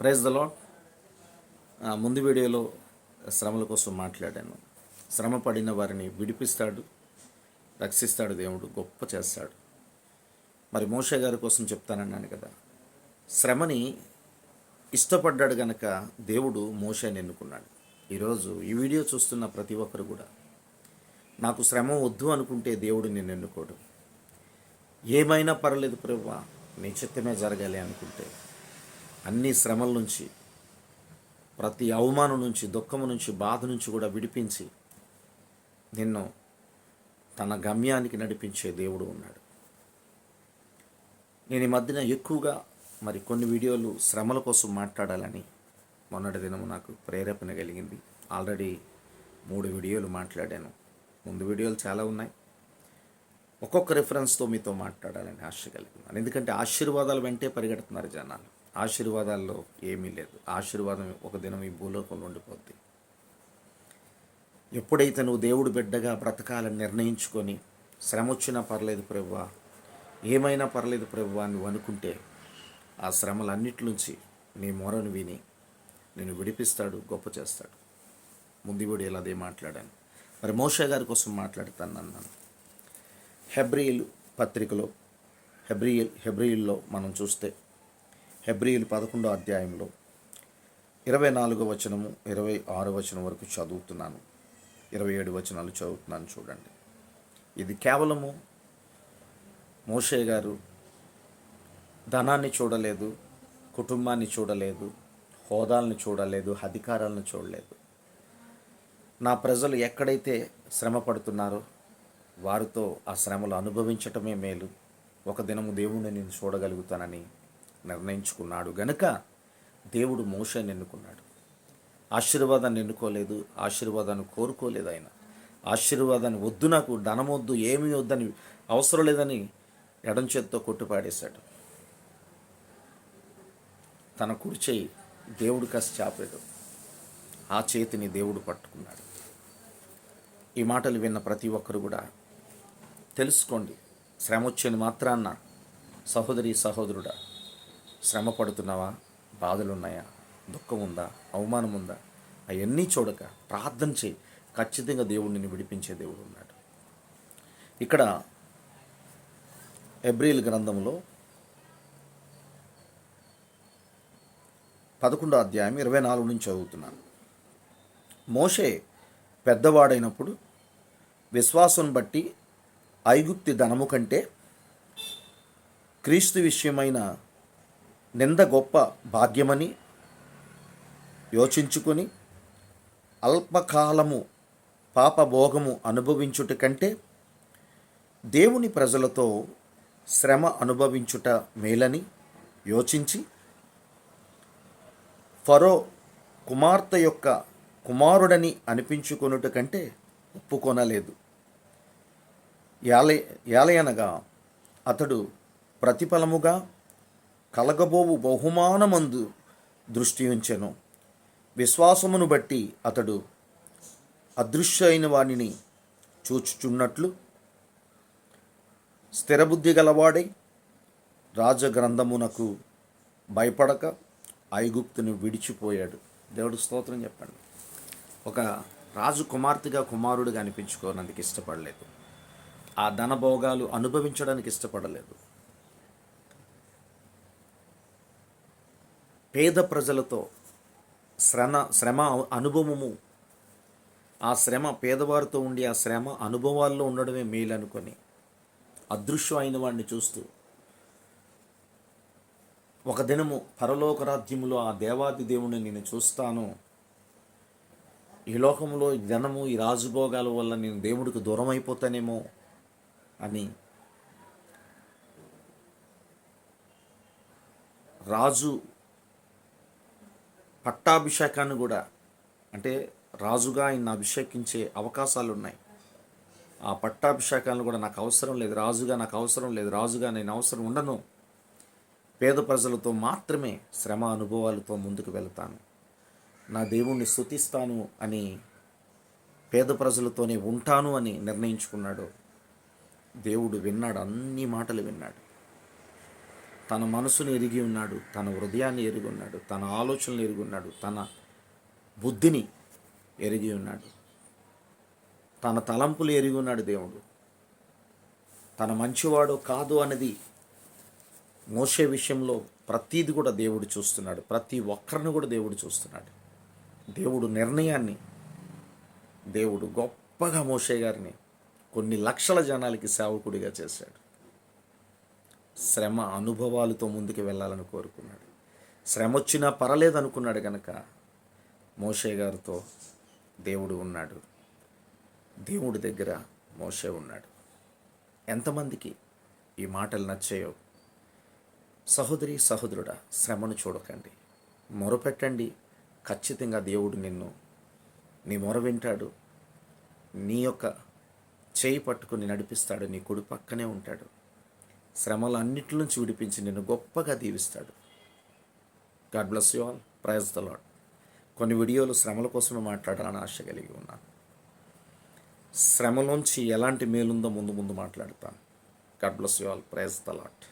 Praise దలో ముందు వీడియోలో శ్రమల కోసం మాట్లాడాను. శ్రమ పడిన వారిని విడిపిస్తాడు రక్షిస్తాడు దేవుడు గొప్ప చేస్తాడు. మరి మోషే గారి కోసం చెప్తానన్నాను కదా. శ్రమని ఇష్టపడ్డాడు గనక దేవుడు మోషేని ఎన్నుకున్నాడు. ఈరోజు ఈ వీడియో చూస్తున్న ప్రతి ఒక్కరు కూడా నాకు శ్రమ వద్దు అనుకుంటే దేవుడు నేను ఎన్నుకోడు. ఏమైనా పర్లేదు ప్రభు నీ చిత్తమే జరగాలి అనుకుంటే. అన్ని శ్రమల నుంచి ప్రతి అవమానం నుంచి దుఃఖం నుంచి బాధ నుంచి కూడా విడిపించి నిన్ను తన గమ్యానికి నడిపించే దేవుడు ఉన్నాడు. నేను ఈ మధ్యన ఎక్కువగా మరి కొన్ని వీడియోలు శ్రమల కోసం మాట్లాడాలని మొన్నటి దినము నాకు ప్రేరేపణ కలిగింది. ఆల్రెడీ మూడు వీడియోలు మాట్లాడాను. ముందు వీడియోలు చాలా ఉన్నాయి. ఒక్కొక్క రెఫరెన్స్తో మీతో మాట్లాడాలని ఆశ కలిగినాను ఎందుకంటే ఆశీర్వాదాలు వెంటే పరిగెడుతున్నారు జనాలు. ఆశీర్వాదాల్లో ఏమీ లేదు. ఆశీర్వాదం ఒక దినం ఈ భూలోకంలో ఉండిపోద్ది. ఎప్పుడైతే నువ్వు దేవుడు బిడ్డగా బ్రతకాలని నిర్ణయించుకొని శ్రమ వచ్చినా పర్లేదు ప్రభువా ఏమైనా పర్లేదు ప్రభువా నువ్వు అనుకుంటే ఆ శ్రమలన్నిటి నుంచి నీ మొరను విని నేను విడిపిస్తాడు గొప్ప చేస్తాడు. ముందు ఇలాదే అదే మాట్లాడాను. మరి మోషే గారి కోసం మాట్లాడుతాను అన్నాను హెబ్రియల్ పత్రికలో హెబ్రియల్ హెబ్రియల్లో మనం చూస్తే హెబ్రియిల్ పదకొండో అధ్యాయంలో ఇరవై నాలుగో వచనము ఇరవై ఆరో వచనం వరకు చదువుతున్నాను. ఇరవై ఏడు వచనాలు చదువుతున్నాను చూడండి. ఇది కేవలము మోషే గారు ధనాన్ని చూడలేదు కుటుంబాన్ని చూడలేదు హోదాలను చూడలేదు అధికారాలను చూడలేదు. నా ప్రజలు ఎక్కడైతే శ్రమ పడుతున్నారో వారితో ఆ శ్రమలు అనుభవించటమే మేలు. ఒక దినము దేవుణ్ణి నేను చూడగలుగుతానని నిర్ణయించుకున్నాడు. గనుక దేవుడు మోషని ఎన్నుకున్నాడు. ఆశీర్వాదాన్ని ఎన్నుకోలేదు ఆశీర్వాదాన్ని కోరుకోలేదు ఆయన. ఆశీర్వాదాన్ని వద్దు నాకు ధనం వద్దు ఏమీ వద్దని అవసరం లేదని ఎడం చేత్తో కొట్టుపాడేశాడు. తన కుడి చేయి దేవుడు కాసి చాపాడు. ఆ చేతిని దేవుడు పట్టుకున్నాడు. ఈ మాటలు విన్న ప్రతి ఒక్కరు కూడా తెలుసుకోండి. శ్రమ వచ్చేది మాత్రాన్న సహోదరి సహోదరుడా శ్రమ పడుతున్నావా బాధలు ఉన్నాయా దుఃఖం ఉందా అవమానం ఉందా అవన్నీ చూడక ప్రార్థన చేయి. ఖచ్చితంగా దేవుడు నిన్ను విడిపించే దేవుడు ఉన్నాడు. ఇక్కడ ఎబ్రిల్ గ్రంథంలో పదకొండో అధ్యాయం ఇరవై నాలుగు నుంచి చదువుతున్నాను. మోషే పెద్దవాడైనప్పుడు విశ్వాసం బట్టి ఐగుప్తి ధనము కంటే క్రీస్తు విషయమైన నింద గొప్ప భాగ్యమని యోచించుకొని అల్పకాలము పాపభోగము అనుభవించుట కంటే దేవుని ప్రజలతో శ్రమ అనుభవించుట మేలని యోచించి ఫరో కుమార్తె యొక్క కుమారుడని అనిపించుకొనుట కంటే ఒప్పుకొనలేదు. యాలే యాలయనగా అతడు ప్రతిఫలముగా కలగబోవు బహుమానమందు దృష్టి ఉంచెను. విశ్వాసమును బట్టి అతడు అదృశ్య అయిన వానిని చూచుచున్నట్లు. స్థిరబుద్ధి గలవాడై రాజగ్రంథమునకు భయపడక ఐగుప్తుని విడిచిపోయాడు. దేవుడు స్తోత్రం చెప్పండి. ఒక రాజు కుమార్తెగా కుమారుడిగా అనిపించుకోనందుకు ఇష్టపడలేదు. ఆ ధనభోగాలు అనుభవించడానికి ఇష్టపడలేదు. పేద ప్రజలతో శ్రమ శ్రమ అనుభవము. ఆ శ్రమ పేదవారితో ఉండి ఆ శ్రమ అనుభవాల్లో ఉండడమే మేలు అనుకొని అదృశ్యం అయిన వాడిని చూస్తూ ఒక దినము పరలోక రాజ్యములో ఆ దేవాది దేవుని నేను చూస్తాను. ఈ లోకంలో ఈ ధనము ఈ రాజుభోగాల వల్ల నేను దేవుడికి దూరం అయిపోతానేమో అని రాజు పట్టాభిషేకాన్ని కూడా అంటే రాజుగా ఆయన అభిషేకించే అవకాశాలు ఉన్నాయి ఆ పట్టాభిషేకాలను కూడా నాకు అవసరం లేదు రాజుగా నాకు అవసరం లేదు రాజుగా నేను అవసరం ఉండను. పేద ప్రజలతో మాత్రమే శ్రమ అనుభవాలతో ముందుకు వెళ్తాను. నా దేవుణ్ణి స్థుతిస్తాను అని పేద ప్రజలతోనే ఉంటాను అని నిర్ణయించుకున్నాడు. దేవుడు విన్నాడు అన్ని మాటలు విన్నాడు. తన మనసును ఎరిగి ఉన్నాడు తన హృదయాన్ని ఎరిగి ఉన్నాడు తన ఆలోచనలు ఎరిగి ఉన్నాడు తన బుద్ధిని ఎరిగి ఉన్నాడు. తన తలంపులు ఎరిగి ఉన్నాడు దేవుడు. తన మంచివాడు కాదు అనేది మోసే విషయంలో ప్రతీది కూడా దేవుడు చూస్తున్నాడు. ప్రతి ఒక్కరిని కూడా దేవుడు చూస్తున్నాడు. దేవుడు నిర్ణయాన్ని దేవుడు గొప్పగా మోషే గారిని కొన్ని లక్షల జనాలకి సేవకుడిగా చేశాడు. శ్రమ అనుభవాలతో ముందుకు వెళ్ళాలని కోరుకున్నాడు. శ్రమ వచ్చినా పర్వాలేదనుకున్నాడు కనుక మోషే గారితో దేవుడు ఉన్నాడు. దేవుడి దగ్గర మోషే ఉన్నాడు. ఎంతమందికి ఈ మాటలు నచ్చాయో? సహోదరి సహోదరుడా శ్రమను చూడకండి. మొరపెట్టండి. ఖచ్చితంగా దేవుడు నిన్ను నీ మొర వింటాడు. నీ యొక్క చేయి పట్టుకుని నడిపిస్తాడు. నీ కుడి పక్కనే ఉంటాడు. శ్రమలు అన్నిటి నుంచి విడిపించి నిన్ను గొప్పగా దీవిస్తాడు. God bless you all praise the lord కొన్ని వీడియోలు శ్రమల కోసమే మాట్లాడాలని ఆశ కలిగి ఉన్నాను. శ్రమలోంచి ఎలాంటి మేలుందో ముందు ముందు మాట్లాడతాను. God bless you all praise the lord